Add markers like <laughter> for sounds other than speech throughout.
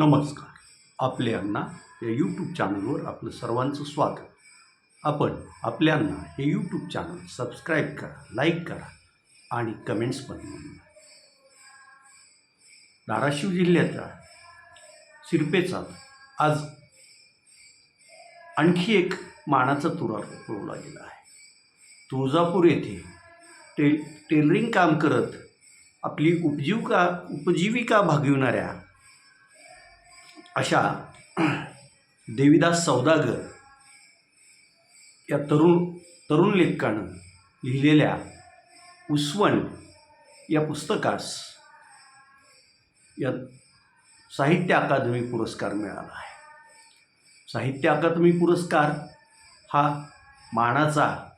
नमस्कार. आपले अण्णा या यूट्यूब चॅनलवर आपलं सर्वांचं स्वागत. आपण आपले अण्णा हे यूट्यूब चॅनल सबस्क्राईब करा लाईक करा आणि कमेंट्स पण म्हणून. धाराशिव जिल्ह्याच्या सिरपेचा आज आणखी एक मानाचा तुरा पुरवला गेला आहे. तुळजापूर येथे टे टेलरिंग काम करत आपली उपजीविका उपजीविका भागविणाऱ्या अशा देविदास सौदागर या तरुण तरुण लेखकानं लिहिलेल्या उसवण या पुस्तकास या साहित्य अकादमी पुरस्कार मिळाला आहे. साहित्य अकादमी पुरस्कार हा मानाचा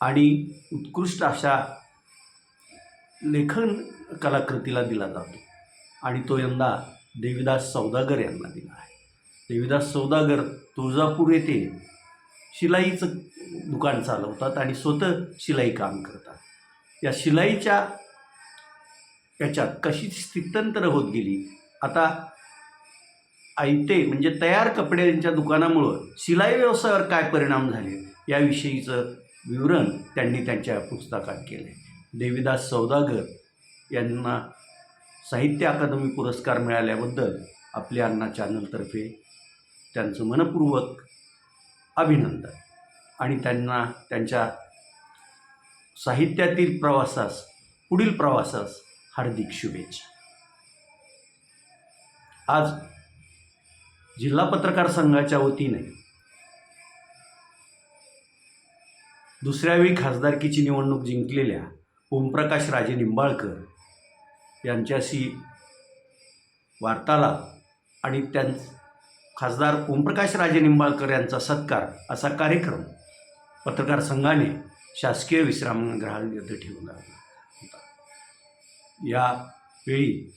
आणि उत्कृष्ट अशा लेखन कलाकृतीला दिला जातो आणि तो यंदा देवीदास सौदागर यांना दिला आहे. देवीदास सौदागर तुळजापूर येथे शिलाईचं दुकान चालवतात आणि स्वतः शिलाई काम करतात. या शिलाईच्या याच्यात कशी स्थित्यंतर होत गेली? आता आयते म्हणजे तयार कपड्यांच्या दुकानामुळं शिलाई व्यवसायावर काय परिणाम झाले याविषयीचं विवरण त्यांनी त्यांच्या पुस्तकात केलं आहे देवीदास सौदागर यांना साहित्य अकादमी पुरस्कार मिळाल्याबद्दल आपल्या अण्णा चॅनलतर्फे त्यांचं मनपूर्वक अभिनंदन. आणि त्यांना त्यांच्या साहित्यातील प्रवासास पुढील प्रवासास हार्दिक शुभेच्छा. आज जिल्हा पत्रकार संघाच्या वतीने दुसऱ्या वेळी खासदारकीची निवडणूक जिंकलेल्या ओमप्रकाश राजे निंबाळकर यांच्याशी वार्तालाप आणि त्यां खासदार ओमप्रकाश राजे निंबाळकर यांचा सत्कार असा कार्यक्रम पत्रकार संघाने शासकीय विश्रामगृहामध्ये येथे ठेवला होता. यावेळी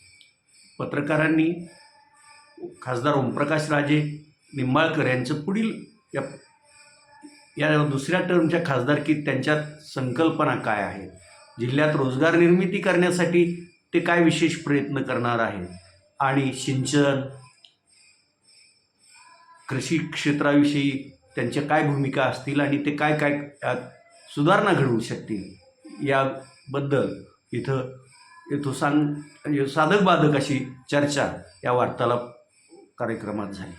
पत्रकारांनी खासदार ओमप्रकाश राजे निंबाळकर यांचं पुढील या या दुसऱ्या टर्मच्या खासदारकीत त्यांच्यात संकल्पना काय आहेत जिल्ह्यात रोजगार निर्मिती करण्यासाठी ते काय विशेष प्रयत्न करणार आहेत? आणि सिंचन कृषी क्षेत्राविषयी त्यांच्या काय भूमिका असतील आणि ते काय काय यात सुधारणा घडवू शकतील? याबद्दल इथं इथं सांग म्हणजे साधक बाधक अशी चर्चा या वार्तालाप कार्यक्रमात झाली.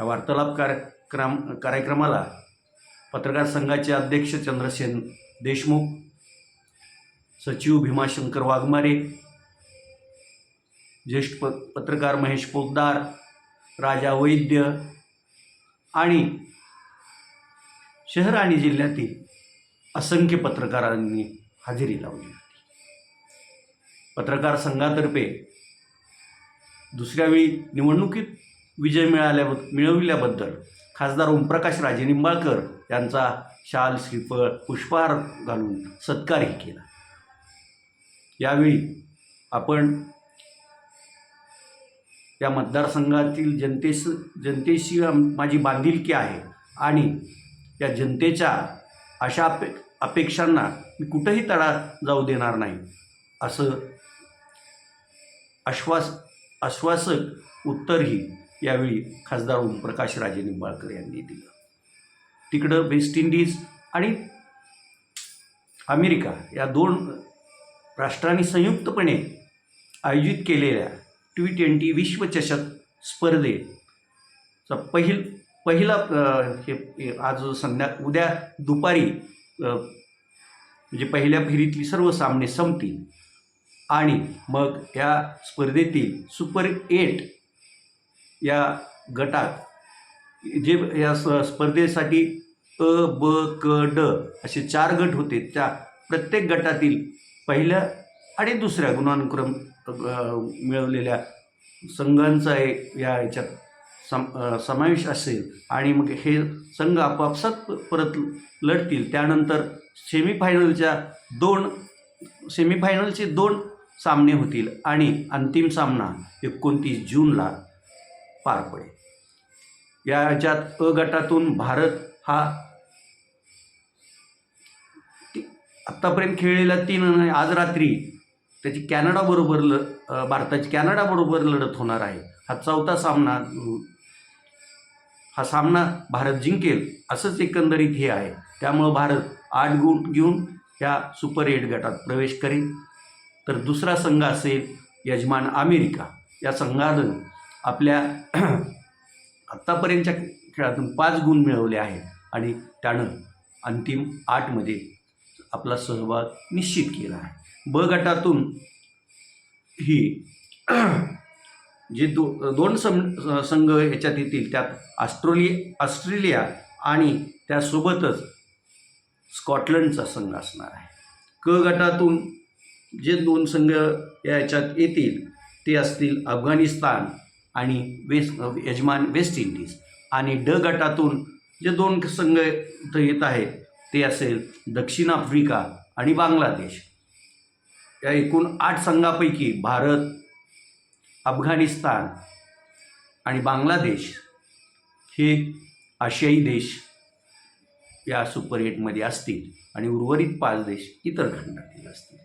या वार्तालाप कार्यक्रम कार्यक्रमाला पत्रकार संघाचे अध्यक्ष चंद्रसेन देशमुख सचिव भीमाशंकर वाघमारे ज्येष्ठ प पत्रकार महेश पोद्दार राजा वैद्य आणि शहर आणि जिल्ह्यातील असंख्य पत्रकारांनी हजेरी लावली होती. पत्रकार संघातर्फे दुसऱ्या वेळी निवडणुकीत विजय मिळाल्या मिळविल्याबद्दल खासदार ओमप्रकाश राजे निंबाळकर यांचा शाल श्रीफळ पुष्पहार घालून सत्कारही केला. यावेळी आपण या मतदारसंघातील जनतेस जनतेशी माझी बांधिलकी आहे. आणि या जनतेच्या अशा अपे अपेक्षांना मी कुठंही तडा जाऊ देणार नाही असं आश्वास आश्वासक उत्तरही यावेळी खासदार ओमप्रकाश राजे निंबाळकर यांनी दिलं. तिकडं वेस्ट इंडिज आणि अमेरिका या दोन राष्ट्रांनी संयुक्तपणे आयोजित केलेल्या टी ट्वेंटी विश्वचषक स्पर्धेचा पहिल पहिला हे आज संध्या उद्या दुपारी म्हणजे पहिल्या फेरीतली सर्व सामने संपतील. आणि मग या स्पर्धेतील सुपर एट या गटात जे या स्पर्धेसाठी अ ब क ड असे चार गट होते. त्या प्रत्येक गटातील पहिल्या आणि दुसऱ्या गुणानुक्रम मिळवलेल्या संघांचा एक या याच्यात सम समावेश असेल आणि मग हे संघ आपापसात परत लढतील. त्यानंतर सेमीफायनलच्या दोन सेमीफायनलचे दोन सामने होतील आणि अंतिम सामना एकोणतीस जूनला पार पडेल. या ह्याच्यात अ गटातून भारत हा आत्तापर्यंत खेळलेला तीन आज रात्री त्याची कॅनडाबरोबर ल भारताची कॅनडाबरोबर लढत होणार आहे. हा चौथा सामना हा सामना भारत जिंकेल असंच एकंदरीत हे आहे. त्यामुळं भारत आठ गुण घेऊन या सुपर एट गटात प्रवेश करेल. तर दुसरा संघ असेल यजमान अमेरिका. या संघानं आपल्या <clears throat> आत्तापर्यंतच्या खेळातून पाच गुण मिळवले आहेत आणि त्यानं अंतिम आठमध्ये आपला सहभाग निश्चित केला आहे. ब गटातून ही जे दो दोन सं संघ ह्याच्यात येतील त्यात ऑस्ट्रोलि ऑस्ट्रेलिया आणि त्यासोबतच स्कॉटलंडचा संघ असणार आहे. क गटातून जे दोन संघ या येतील ते असतील अफगाणिस्तान आणि वेस्ट यजमान वेस्ट इंडिज. आणि ड गटातून जे दोन संघ इथं येत आहेत ते असेल दक्षिण आफ्रिका आणि बांगलादेश. या एकूण आठ संघापैकी भारत अफगाणिस्तान आणि बांगलादेश हे आशियाई देश या सुपर एटमध्ये असतील आणि उर्वरित पाच देश इतर खंडातील असतील.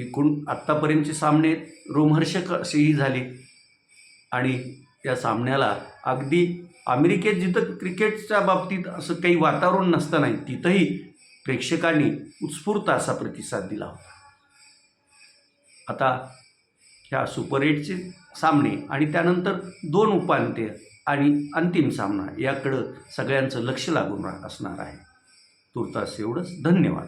एकूण आत्तापर्यंतचे सामने रोमहर्षक असेही झाले आणि या सामन्याला अगदी अमेरिकेत जिथं क्रिकेटच्या बाबतीत असं काही वातावरण नसताना तिथंही प्रेक्षकांनी उत्स्फूर्त असा प्रतिसाद दिला होता. आता ह्या सुपर एटचे सामने आणि त्यानंतर दोन उपांत्य आणि अंतिम सामना याकडं सगळ्यांचं लक्ष लागून असणार आहे. तुर्तास एवढंच. धन्यवाद.